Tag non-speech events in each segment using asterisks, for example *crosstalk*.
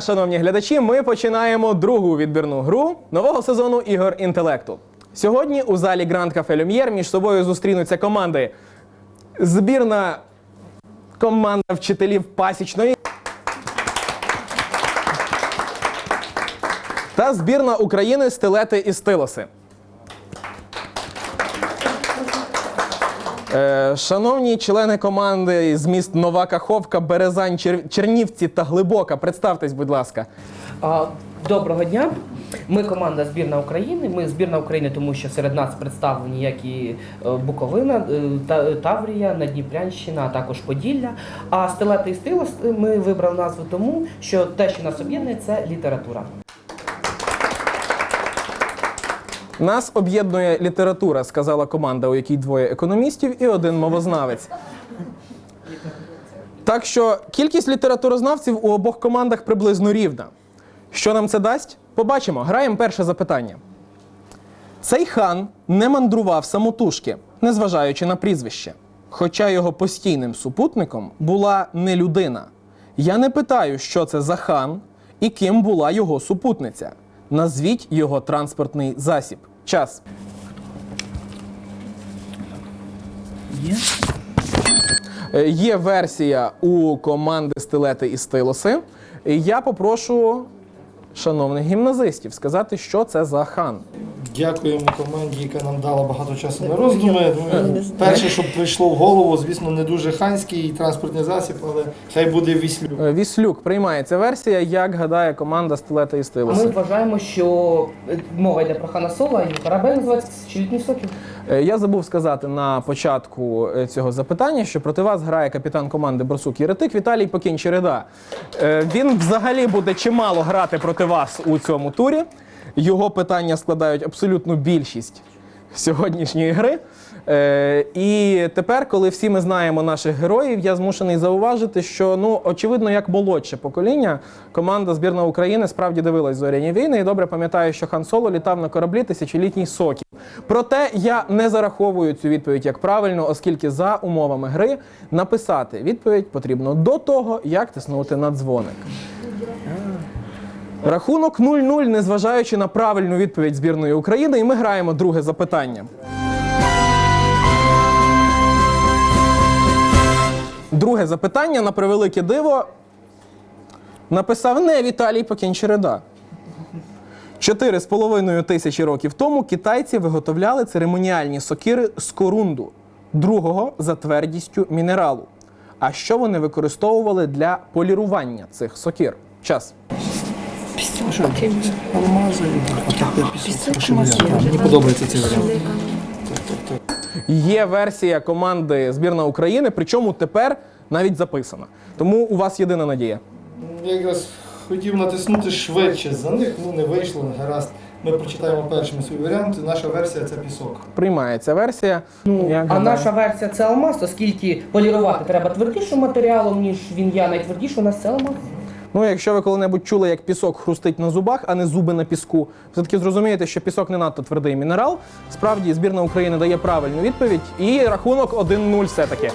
Шановні глядачі. Ми починаємо другу відбірну гру нового сезону ігор інтелекту. Сьогодні у залі Гранд Кафе Люм'єр між собою зустрінуться команди. Збірна команда вчителів пасічної та збірна України стилети і стилоси. Шановні члени команди з міст Нова Каховка, Березань, Чер- Чернівці та Глибока, представтесь, будь ласка. Доброго дня. Ми команда збірна України. Ми збірна України, тому що серед нас представлені як і е, Буковина, е, Таврія, Надніпрянщина, а також Поділля. А стилети і стилос е, ми вибрали назву тому, що те, що нас об'єднує, це література. Нас об'єднує література, сказала команда, у якій двоє економістів і один мовознавець. Так що кількість літературознавців у обох командах приблизно рівна. Що нам це дасть? Побачимо. Граємо перше запитання. Цей хан не мандрував самотужки, незважаючи на прізвище. Хоча його постійним супутником була не людина. Я не питаю, що це за хан і ким була його супутниця. Назвіть його транспортний засіб. Час. Є? Е, Є версія у команди стилети і стилоси. І Я попрошу шановних гімназистів сказати, що це за хан. Дякуємо команді, яка нам дала багато часу на роздуми. Ну, Перше, що прийшло в голову, звісно, не дуже ханський транспортний засіб, але хай буде віслюк. Е, Віслюк приймається версія, як гадає команда стилети і ми вважаємо, що е, мова йде про Хана Соло, і корабель називається «Тисячолітній сокіл». Е, Я забув сказати на початку е, цього запитання, що проти вас грає капітан команди Борсук Єретик Віталій Покін Череда. Е, Він взагалі буде чимало грати проти вас у цьому турі. Його питання складають абсолютну більшість сьогоднішньої гри. Е, і тепер, коли всі ми знаємо наших героїв, я змушений зауважити, що ну очевидно, як молодше покоління, команда збірна України справді дивилась зоряні війни і добре пам'ятаю, що Хан Соло літав на кораблі тисячолітній сокіл. Проте я не зараховую цю відповідь як правильну, оскільки за умовами гри написати відповідь потрібно до того, як тиснути на дзвоник. Рахунок 0-0, незважаючи на правильну відповідь збірної України, і ми граємо друге запитання. Друге запитання на превелике диво написав не Віталій Покінчереда. Чотири з половиною тисячі років тому китайці виготовляли церемоніальні сокири з корунду, другого за твердістю мінералу. А що вони використовували для полірування цих сокир? Час. Алмази, Мені подобається цей варіант. Є версія команди збірна України, причому тепер навіть записана. Тому у вас єдина надія. Я якраз хотів натиснути швидше за них, ну не вийшло, гаразд. Ми прочитаємо першими свій варіант. Наша версія це пісок. Приймається версія. Ну, А гадаю? наша версія це алмаз, оскільки полірувати треба твердішим матеріалом, ніж він є. Найтвердіше у нас це алмаз. Ну, якщо ви коли-небудь чули, як пісок хрустить на зубах, а не зуби на піску, все-таки зрозумієте, що пісок не надто твердий мінерал. Справді збірна України дає правильну відповідь, і рахунок 1-0 все-таки.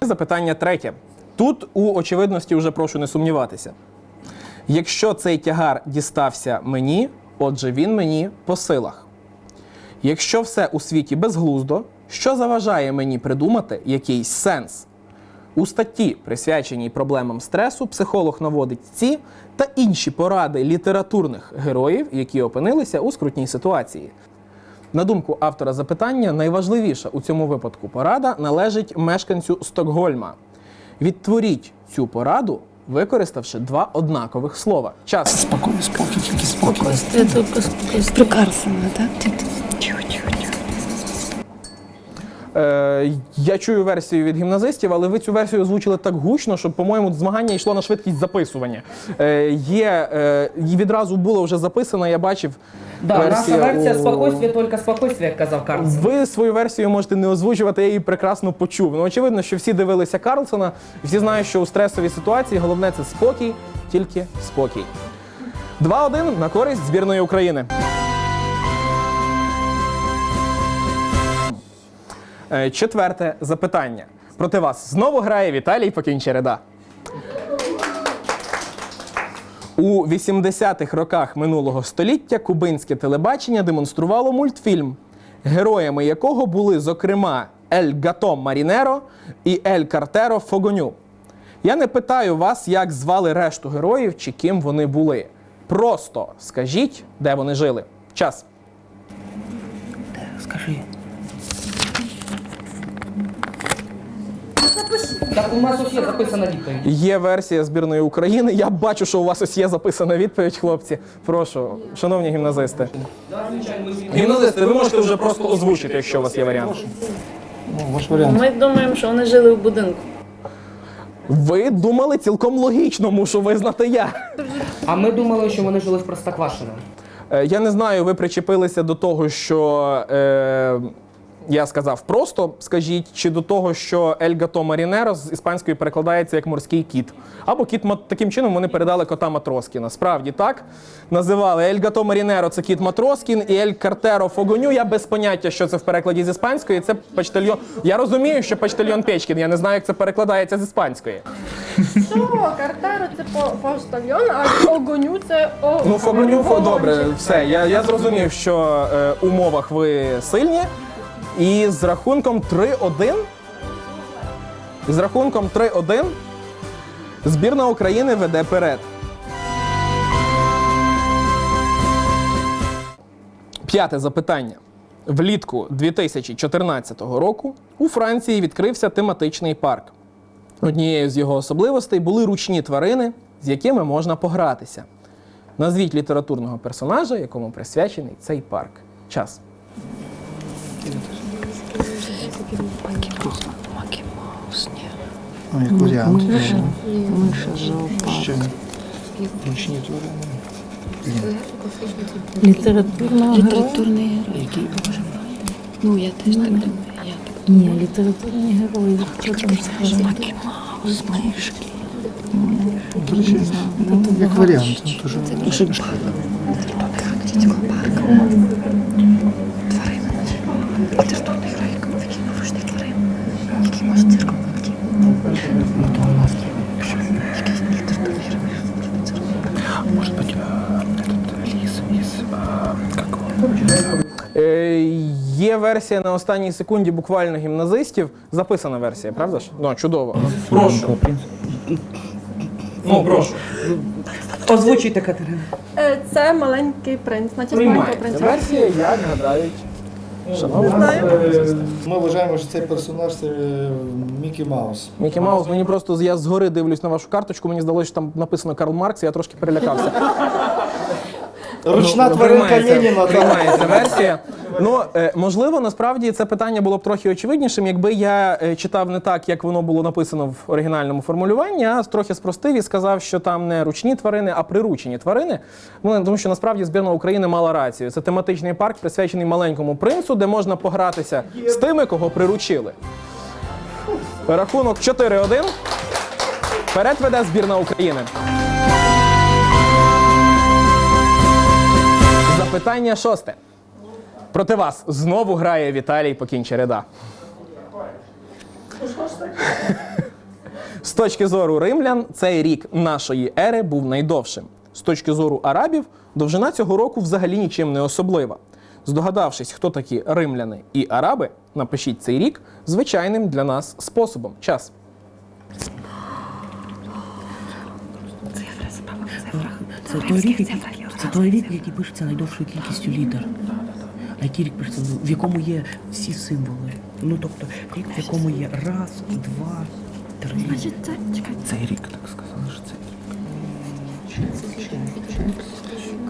Запитання третє. Тут у очевидності вже прошу не сумніватися. Якщо цей тягар дістався мені, отже він мені по силах. Якщо все у світі безглуздо, що заважає мені придумати якийсь сенс? У статті, присвяченій проблемам стресу, психолог наводить ці та інші поради літературних героїв, які опинилися у скрутній ситуації. На думку автора запитання, найважливіша у цьому випадку порада належить мешканцю Стокгольма. Відтворіть цю пораду, використавши два однакових слова. Час. Спокійно, спокій, тільки спокій. Это только спокойствие, да? Тихо, тихо, тихо. Е, я чую версію від гімназистів, але ви цю версію озвучили так гучно, що, по-моєму, змагання йшло на швидкість записування. Е, є, е, відразу було вже записано, я бачив. Да, наша версія у- спокійствие, тільки спокійствие, як казав Карлсон. Ви свою версію можете не озвучувати, я її прекрасно почув. Ну, очевидно, що всі дивилися Карлсона, і всі знають, що у стресовій ситуації головне це спокій, тільки спокій. 2-1 на користь збірної України. Четверте запитання. Проти вас знову грає Віталій Покінчереда. У 80-х роках минулого століття кубинське телебачення демонструвало мультфільм, героями якого були, зокрема, Ель Гато Марінеро і Ель Картеро Фогоню. Я не питаю вас, як звали решту героїв чи ким вони були. Просто скажіть, де вони жили. Час. Скажи. Так у нас ось є записана відповідь. Є версія збірної України. Я бачу, що у вас ось є записана відповідь, хлопці. Прошу, шановні гімназисти. Гімназисти, ви можете вже просто озвучити, якщо у вас є варіант. Ну, ваш варіант. Ми думаємо, що вони жили в будинку. Ви думали цілком логічно, мушу визнати я. А ми думали, що вони жили в Простоквашино. Е, Я не знаю, ви причепилися до того, що е, я сказав просто, скажіть, чи до того, що Ель Гато Марінеро з іспанської перекладається як морський кіт. Або кіт таким чином вони передали кота Матроскіна. Справді так називали Ель Гато Марінеро це кіт Матроскін, і Ель Картеро Фогоню. Я без поняття, що це в перекладі з іспанської. Це почтальйон. Я розумію, що почтальйон Печкін. Я не знаю, як це перекладається з іспанської. Що, Картеро це по поштальйон, а огоню це о. Ну, Фогоню, фо, добре, все. Я, я зрозумів, що е, у мовах ви сильні. І з рахунком 3-1. З рахунком 3-1 збірна України веде перед. П'яте запитання. Влітку 2014 року у Франції відкрився тематичний парк. Однією з його особливостей були ручні тварини, з якими можна погратися. Назвіть літературного персонажа, якому присвячений цей парк. Час. Ну, як варіант. Миша зоопарк. Ще ручні тварини. Літературного Літературний герой. Який? Ну, я теж так думаю. Ні, літературні герої. Хто там скаже? Макі Маус, мишки. До речі, ну, як варіант. Дуже. Літературний герой, який нарушний тварин. Який може цирком ходити. Якийсь літературний герой. Може бути ліс, ліс, як Е, є версія на останній секунді буквально гімназистів. Записана версія, правда ж? Ну, чудово. Прошу. Ну, прошу. Озвучуйте, Катерина. Е, Це маленький принц, наче з маленького Приймається версія, як гадають. Шановні. Ми вважаємо, що цей персонаж це е, Мікі Маус. Мікі Маус, мені просто я згори дивлюсь на вашу карточку, мені здалося, що там написано Карл Маркс, і я трошки перелякався. Ручна Ну, тваринка приймається- Леніна. Приймається версія. Ну, е, можливо, насправді це питання було б трохи очевиднішим, якби я е, читав не так, як воно було написано в оригінальному формулюванні, а трохи спростив і сказав, що там не ручні тварини, а приручені тварини. Ну, тому що насправді збірна України мала рацію. Це тематичний парк, присвячений маленькому принцу, де можна погратися з тими, кого приручили. Рахунок 4-1. Вперед веде збірна України. Запитання шосте. Проти вас знову грає Віталій Покінчереда. З точки зору римлян, цей рік нашої ери був найдовшим. З точки зору арабів, довжина цього року взагалі нічим не особлива. Здогадавшись, хто такі римляни і араби, напишіть цей рік звичайним для нас способом. Час. Це той рік, який, це той рік, який пишеться найдовшою кількістю літер. А який рік пишеться, ну, в якому є всі символи. Ну тобто, рік, в якому є раз, два, три. Значить, це, чекай, Цей рік, так сказали, що цей рік.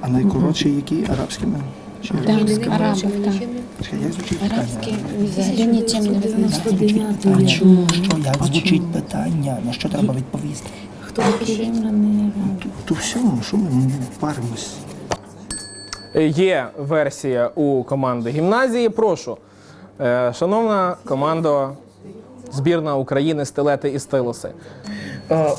А найкоротший який? Арабськими? Чи арабів, так. Чекай, як звучить питання? Арабські взагалі нічим не визначені. А чому? Що, як звучить питання? На що треба відповісти? Хто такі римляни? То все, що ми паримось? Е, Є версія у команди гімназії. Прошу, е, шановна команда Збірна України, стилети і стилоси. Е,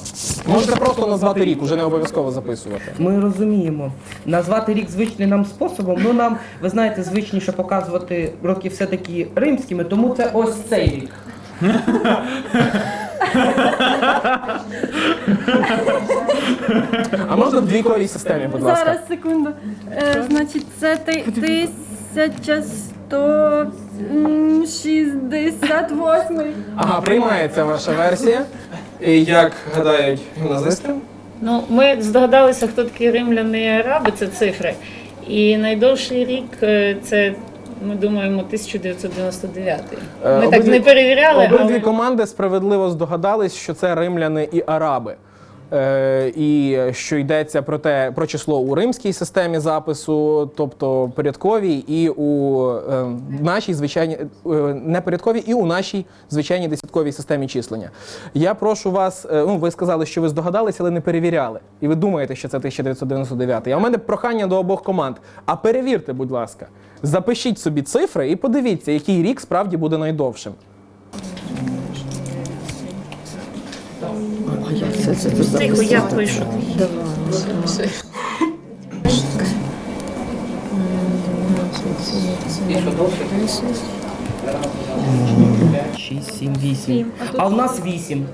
Можете просто назвати рік, уже не обов'язково записувати. Ми розуміємо. Назвати рік звичним нам способом, ну нам, ви знаєте, звичніше показувати роки все-таки римськими, тому це ось цей рік. А можна в двійковій системі, будь ласка. Зараз, секунду. Е, значить, це ти- 1168. Ага, приймається ваша версія. І як гадають гімназисти? Ну, ми здогадалися, хто такі римляни і араби, це цифри. І найдовший рік е, це, ми думаємо, 1999. Ми Ми так не перевіряли, Обидві але команди справедливо здогадались, що це римляни і араби. Е, і що йдеться про те про число у римській системі запису, тобто порядковій, і у е, нашій звичайній е, не порядковій, і у нашій звичайній десятковій системі числення. Я прошу вас, ну ви сказали, що ви здогадались, але не перевіряли. І ви думаєте, що це 1999. А у мене прохання до обох команд. А перевірте, будь ласка, запишіть собі цифри і подивіться, який рік справді буде найдовшим. Тихо я пишу. 6, 7, 8. А у нас 8.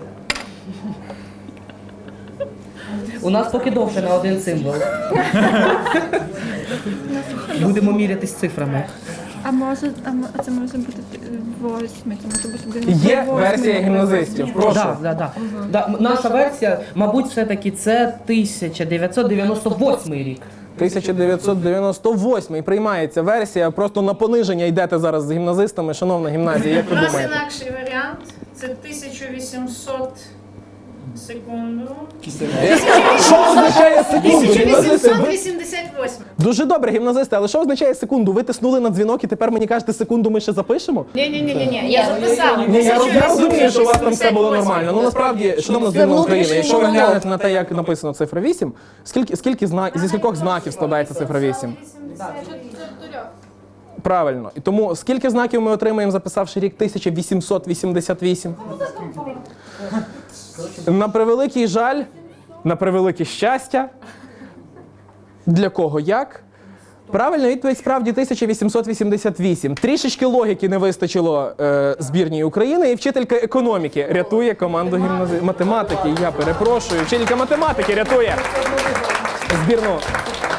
У нас поки довше на один символ. *laughs* Будемо мірятись цифрами. А може, а м- а це може бути восьмий, це може бути Є 98. версія гімназистів. Прошу. Да, да, да. Да, м- наша версія, мабуть, все-таки це 1998 рік. 1998 приймається версія. Просто на пониження йдете зараз з гімназистами. Шановна гімназія, як У ви нас думаєте? інакший варіант. Це 1800 секунду. Що означає секунду? Гімназисти, ви- 1888. Дуже добре, гімназисти, але що означає секунду? Ви тиснули на дзвінок і тепер мені кажете секунду, ми ще запишемо? Ні, ні, ні, ні, ні. Я записала. Ні, я, я розумію, що у вас там все було нормально. Ну насправді, шановна збірна України, якщо ви глянете на те, як написано цифра 8, скільки, скільки зна... зі скількох знаків складається цифра 8? Правильно. І тому скільки знаків ми отримаємо, записавши рік 1888? На превеликий жаль, на превелике щастя. Для кого як? Правильна відповідь справді 1888. Трішечки логіки не вистачило е, збірній України, і вчителька економіки рятує команду гімнази... математики. Я перепрошую. Вчителька математики рятує збірну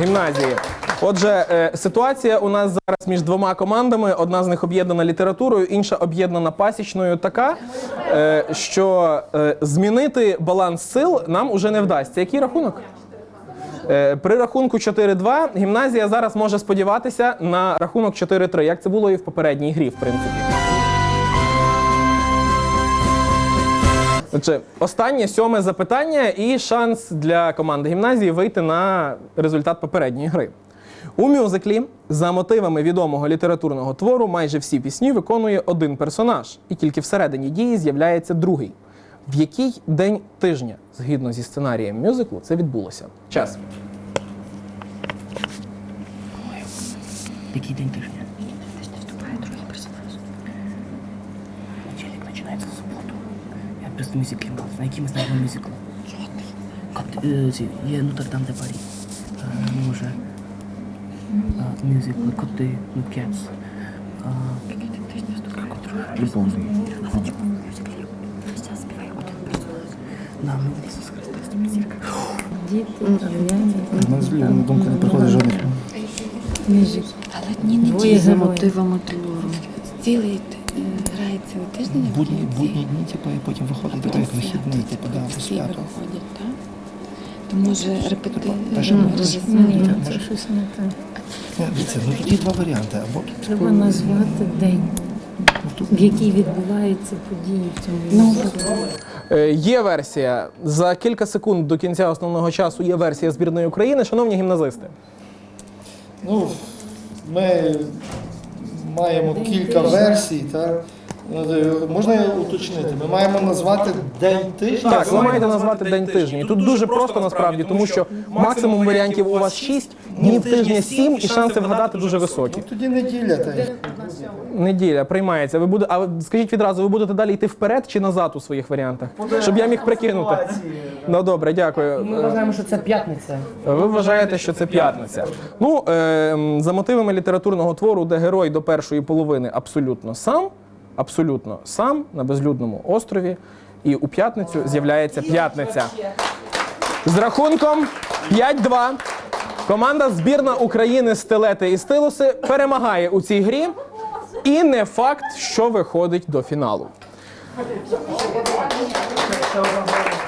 гімназії. Отже, е, ситуація у нас зараз між двома командами. Одна з них об'єднана літературою, інша об'єднана пасічною. Така, е, що е, змінити баланс сил нам уже не вдасться. Який рахунок? При рахунку 4-2 гімназія зараз може сподіватися на рахунок 4-3, як це було і в попередній грі, в принципі. Отже, останнє сьоме запитання і шанс для команди гімназії вийти на результат попередньої гри. У мюзиклі за мотивами відомого літературного твору майже всі пісні виконує один персонаж, і тільки всередині дії з'являється другий. В який день тижня, згідно зі сценарієм мюзиклу, це відбулося? Час. Який день тижня? Челік починається в суботу. Я просто мюзиклів мав. На який ми знаємо мюзикл? Жодний. Е, Є Нотр-Дам де Парі. Е, Може. А, Мюзикл Коти, ну, Cats. А, Любов. Ми в Ісус Христос. Діти, У з на думку не приходить жодних. мюзик. Але дні неділі за мотивами твору. Цілий е, грає тиждень. Будні, будні дні, типу, і потім виходить потім як вихідний, типу, да, всі свято. виходять, так? То може репети... Та що ми Ні, це щось не так. Ні, Дивіться, ну тут є два варіанти. Або Треба назвати день, в який відбуваються події в цьому місці. Е, Є версія за кілька секунд до кінця основного часу. Є версія збірної України. Шановні гімназисти, Ну, ми маємо кілька версій, так? Е, Можна уточнити? Ми маємо назвати день тижня. Так, ви маєте назвати день тижня. І тут дуже просто насправді, тому що максимум варіантів у вас 6, днів тижня 7, і шанси вгадати дуже високі. Тоді неділя. Та й- Неділя приймається. Ви буде, а ви скажіть відразу, ви будете далі йти вперед чи назад у своїх варіантах? Щоб я міг прикинути. Ну добре, дякую. Ми вважаємо, що це п'ятниця. Ви вважаєте, що це п'ятниця. Ну, е, м, за мотивами літературного твору, де герой до першої половини абсолютно сам, абсолютно сам на безлюдному острові, і у п'ятницю з'являється п'ятниця. З рахунком 5-2 команда збірна України стилети і стилуси перемагає у цій грі. І не факт, що виходить до фіналу.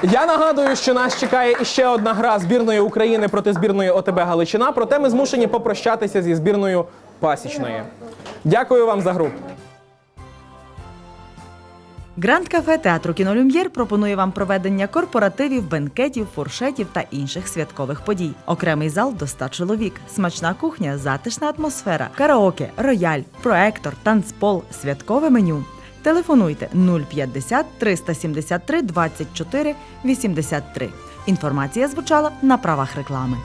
Я нагадую, що нас чекає іще одна гра збірної України проти збірної ОТБ Галичина. Проте ми змушені попрощатися зі збірною Пасічної. Дякую вам за гру. Гранд кафе театру Кінолюм'єр пропонує вам проведення корпоративів, бенкетів, фуршетів та інших святкових подій. Окремий зал до 100 чоловік, смачна кухня, затишна атмосфера, караоке, рояль, проектор, танцпол, святкове меню. Телефонуйте 050 373 24 83. Інформація звучала на правах реклами.